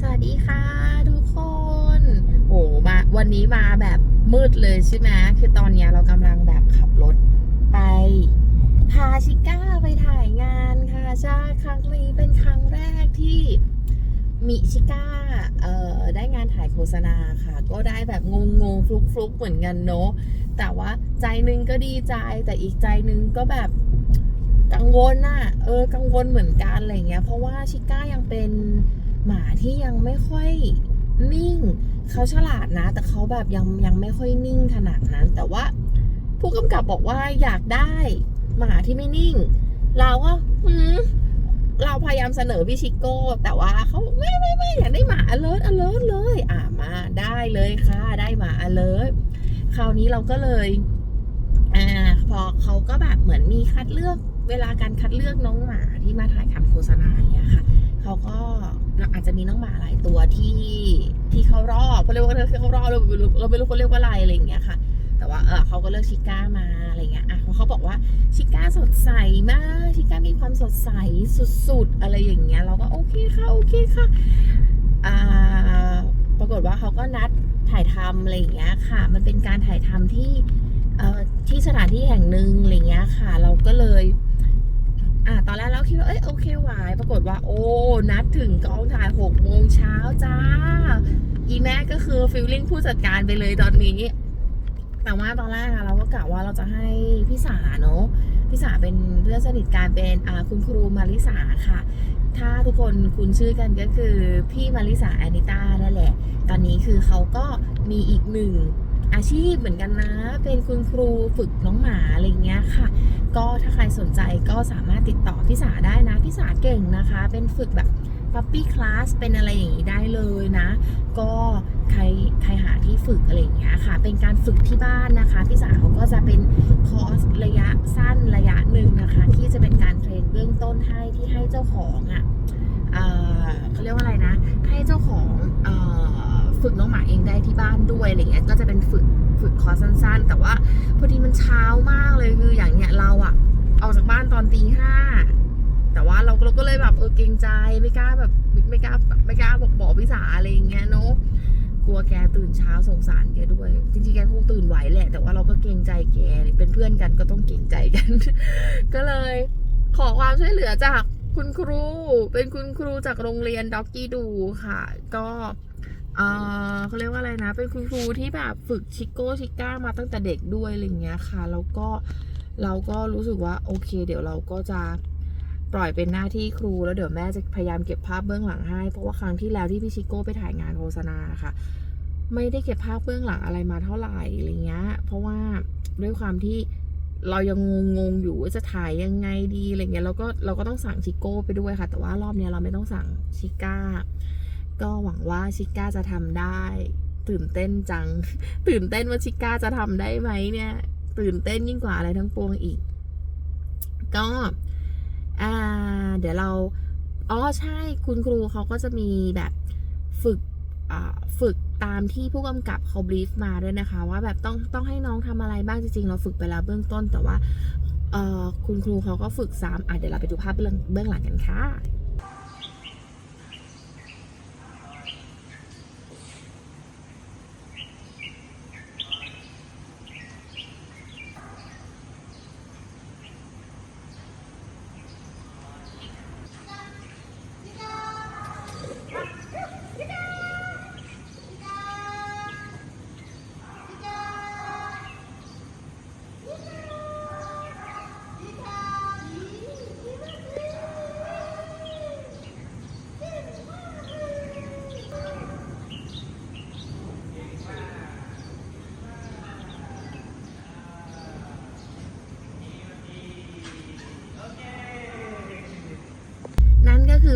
สวัสดีค่ะทุกคน โอ้มาวันนี้มาแบบมืดเลยใช่ไหมคือตอนนี้เรากำลังแบบขับรถไป พาชิก้าไปถ่ายงานค่ะใช่ครั้งนี้เป็นครั้งแรกที่มิชิก้าเอ่อได้งานถ่ายโฆษณาค่ะ ก็ได้แบบงงงๆฟลุกฟลุกๆเหมือนกันเนอะแต่ว่าใจนึงก็ดีใจแต่อีกใจนึงก็แบบกังวลน่ะเออกังวลเหมือนกันอะไรเงี้ยเพราะว่าชิก้ายังเป็น หมาที่ยังไม่ค่อยนิ่ง เขาฉลาดนะ แต่เขาแบบยังยังไม่ค่อยนิ่งขนาดนั้น แต่ว่าผู้กำกับบอกว่าอยากได้หมาที่ไม่นิ่ง เราก็อืมเราพยายามเสนอพี่ชิโก้ แต่ว่าเขาไม่ไม่ไม่อยากได้หมา alert alert เลย อ่ามาได้เลยค่ะ ได้หมา alert คราวนี้เราก็เลยอ่าพอเขาก็แบบเหมือนมีคัดเลือกเวลาการคัดเลือกน้องหมาที่มาถ่ายทำโฆษณาอย่างเงี้ยค่ะ เขาก็ อาจจะมีน้องหมาหลายตัวที่ที่เขารอบเขาเรียกว่าเขารอบเราไม่รู้เราไม่รู้เขาเรียกว่าอะไรอะไรอย่างเงี้ยค่ะ แต่ว่าเออเขาก็เลือกชิก้ามาอะไรเงี้ยอะเพราะเขาบอกว่าชิก้าสดใสมากชิก้ามีความสดใสสุดๆอะไรอย่างเงี้ย เราก็โอเคค่ะโอเคค่ะอ่าปรากฏว่าเขาก็นัดถ่ายทำอะไรอย่างเงี้ยค่ะ มันเป็นการถ่ายทำที่เอ่อที่สถานที่แห่งหนึ่งอะไรเงี้ยค่ะ เราก็เลย อะตอนแรกเราคิดว่าเอ้ยโอเคไหวปรากฏว่า โอ้นัดถึงกองถ่ายหกโมงเช้าจ้า อีแม่ก็คือฟิลลิ่งผู้จัดการไปเลยตอนนี้ แต่ว่าตอนแรกอะเราก็กะว่าเราจะให้พี่สาเนาะพี่สาเป็นเพื่อนสนิทกันเป็นอ่คุณครูมาริสาค่ะ ถ้าทุกคนคุ้นชื่อกันก็คือพี่มาริสาแอนิต้านั่นแหละ ตอนนี้คือเขาก็มีอีกหนึ่ง อาชีพเหมือนกันนะ เป็นคุณครูฝึกน้องหมาอะไรเงี้ยค่ะ ก็ถ้าใครสนใจก็สามารถติดต่อพี่สาได้นะพี่สาเก่งนะคะ เป็นฝึกแบบปั๊ปปี้คลาสเป็นอะไรอย่างนี้ได้เลยนะ ก็ใครใครหาที่ฝึกอะไรอย่างเงี้ยค่ะ เป็นการฝึกที่บ้านนะคะพี่สาเขาก็จะเป็นคอร์สระยะสั้นระยะหนึ่งนะคะ ที่จะเป็นการเทรนเบื้องต้นให้ที่ให้เจ้าของอะเอ่อเขาเรียกว่าอะไรนะ ให้เจ้าของเอ่อ ฝึกน้องหมาเองได้ที่บ้านด้วยอะไรเงี้ยก็จะเป็นฝึกฝึกคอสั้นๆ แต่ว่าพอดีมันเช้ามากเลยคืออย่างเนี้ยเราอะออกจากบ้านตอนตีห้าแต่ว่าเราเราก็เลยแบบเออเกรงใจไม่กล้าแบบไม่กล้าไม่กล้าบอกบอกพี่สาอะไรอย่างเงี้ยเนาะกลัวแกตื่นเช้าสงสารแกด้วย จริงๆแกคงตื่นไหวแหละ แต่ว่าเราก็เกรงใจแกเป็นเพื่อนกันก็ต้องเกรงใจกัน ก็เลย ขอความช่วยเหลือจากคุณครูเป็นคุณครูจากโรงเรียนด็อกกี้ดูค่ะ ก็ เขาเรียกว่าอะไรนะ เป็นคุณครูที่แบบฝึกชิโก้ชิก้ามาตั้งแต่เด็กด้วยอะไรเงี้ยค่ะ แล้วก็เราก็รู้สึกว่าโอเค เดี๋ยวเราก็จะปล่อยเป็นหน้าที่ครูแล้วเดี๋ยวแม่จะพยายามเก็บภาพเบื้องหลังให้ เพราะว่าครั้งที่แล้วที่พี่ชิโก้ไปถ่ายงานโฆษณาค่ะ ไม่ได้เก็บภาพเบื้องหลังอะไรมาเท่าไหร่อะไรเงี้ย เพราะว่าด้วยความที่เรายังงงๆอยู่ว่าจะถ่ายยังไงดีอะไรเงี้ยเราก็เราก็ต้องสั่งชิโก้ไปด้วยค่ะ แต่ว่ารอบนี้เราไม่ต้องสั่งชิก้า ก็หวังว่าชิก้าจะทำได้ ตื่นเต้นจัง ตื่นเต้นว่าชิก้าจะทำได้ไหมเนี่ย ตื่นเต้นยิ่งกว่าอะไรทั้งปวงอีก ก็อ่าเดี๋ยวเราอ๋อใช่คุณครูเขาก็จะมีแบบฝึกอ่าฝึกตามที่ผู้กำกับเขาบรีฟมาด้วยนะคะ ว่าแบบต้องต้องให้น้องทำอะไรบ้างจริงๆ เราฝึกไปแล้วเบื้องต้น แต่ว่าเออคุณครูเขาก็ฝึกซ้ำอะเดี๋ยวเราไปดูภาพเบื้องหลังกันค่ะ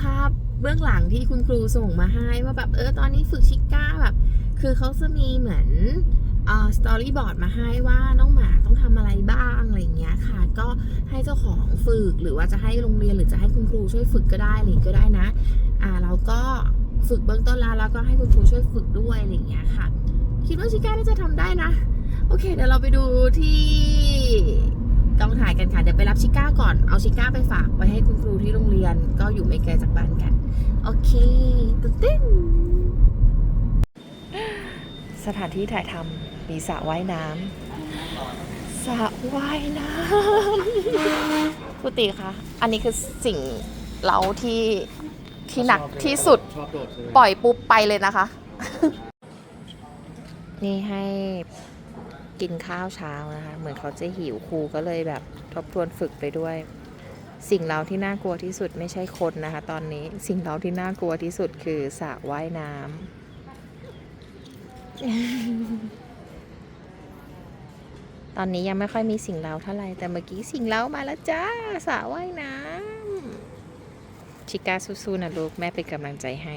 ภาพเบื้องหลังที่คุณครูส่งมาให้ว่าแบบเออตอนนี้ฝึกชิก้าแบบ คือเขาจะมีเหมือนอ่อสตอรี่บอร์ดมาให้ว่าน้องหมาต้องทำอะไรบ้างอะไรอย่างเงี้ยค่ะ ก็ให้เจ้าของฝึกหรือว่าจะให้โรงเรียนหรือจะให้คุณครูช่วยฝึกก็ได้อะไรก็ได้นะอ่าเราก็ฝึกเบื้องต้นแล้วแล้วก็ให้คุณครูช่วยฝึกด้วยอะไรอย่างเงี้ยค่ะ คิดว่าชิก้าน่าจะทำได้นะ โอเคเดี๋ยวเราไปดูที่ กองถ่ายกันค่ะ เดี๋ยวไปรับชิก้าก่อน เอาชิก้าไปฝากไว้ให้คุณครูที่โรงเรียน ก็อยู่ไม่ไกลจากบ้านกัน โอเคตื่นเต้นสถานที่ถ่ายทำมีสระว่ายน้ำสระว่ายน้ำคุติคะอันนี้คือสิ่งเราที่ที่หนักที่สุดชอบโดดใช่ไหมปล่อยปุ๊บไปเลยนะคะ นี่ให้ กินข้าวเช้านะคะ เหมือนเขาจะหิวครูก็เลยแบบทบทวนฝึกไปด้วย สิ่งเราที่น่ากลัวที่สุดไม่ใช่คนนะคะ ตอนนี้สิ่งเราที่น่ากลัวที่สุดคือสระว่ายน้ำตอนนี้ยังไม่ค่อยมีสิ่งเราเท่าไหร่แต่เมื่อกี้สิ่งเรามาแล้วจ้าสระว่ายน้ำชิก้าสู้ๆนะลูก แม่เป็นกำลังใจให้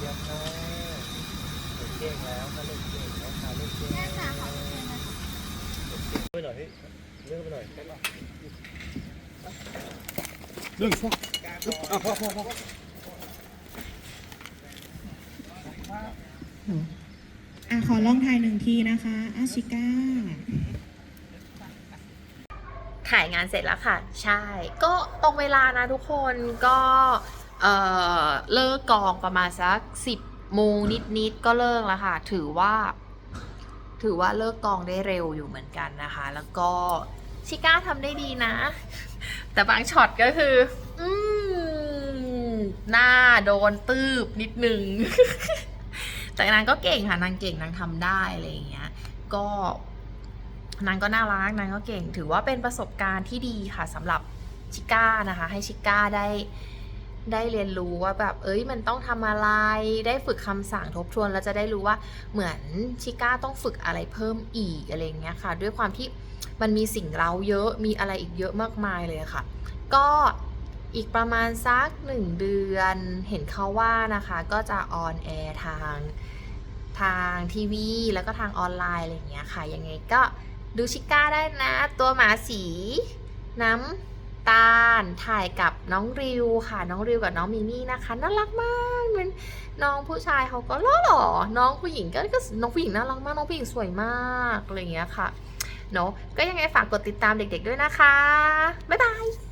เรียังไงเก่งแล้วมาเล่นเก่งแล้วมาเล่นเก่งไปหน่อยพี่เลือกไปหน่อยไปหน่อยเรื่องช่วงอะพอพอพออะขอลองถ่ายหนึ่งทีนะคะอาชิก้าถ่ายงานเสร็จแล้วค่ะ ใช่ ก็ตรงเวลานะทุกคนก็ เอ่อเลิกกองประมาณสักสิบโมงนิดๆก็เลิกแล้วค่ะ ถือว่า ถือว่าเลิกกองได้เร็วอยู่เหมือนกันนะคะ แล้วก็ชิก้าทำได้ดีนะ แต่บางช็อตก็คือ อืมหน้าโดนตืบนิดนึง แต่นางก็เก่งค่ะ นางเก่งนางทำได้อะไรอย่างเงี้ย ก็นางก็น่ารักนางก็เก่ง ถือว่าเป็นประสบการณ์ที่ดีค่ะสำหรับชิก้านะคะ ให้ชิก้าได้ ได้เรียนรู้ว่าแบบเอ้ยมันต้องทำอะไร ได้ฝึกคำสั่งทบทวนแล้วจะได้รู้ว่าเหมือนชิก้าต้องฝึกอะไรเพิ่มอีกอะไรเงี้ยค่ะ ด้วยความที่มันมีสิ่งเราเยอะมีอะไรอีกเยอะมากมายเลยค่ะ ก็อีกประมาณสักหนึ่งเดือนเห็นเขาว่านะคะ ก็จะออนแอร์ทางทางทีวี แล้วก็ทางออนไลน์อะไรอย่างเงี้ยค่ะ ยังไงก็ดูชิก้าได้นะ ตัวหมาสีน้ำ ตาล ถ่ายกับน้องริวค่ะ น้องริวกับน้องมิมี่นะคะน่ารักมากเหมือนน้องผู้ชายเขาก็ล่อหล่อน้องผู้หญิงก็ก็น้องผู้หญิงน่ารักมากน้องผู้หญิงสวยมากอะไรอย่างเงี้ยค่ะเนาะก็ยังไงฝากกดติดตามเด็กๆด้วยนะคะบ๊ายบาย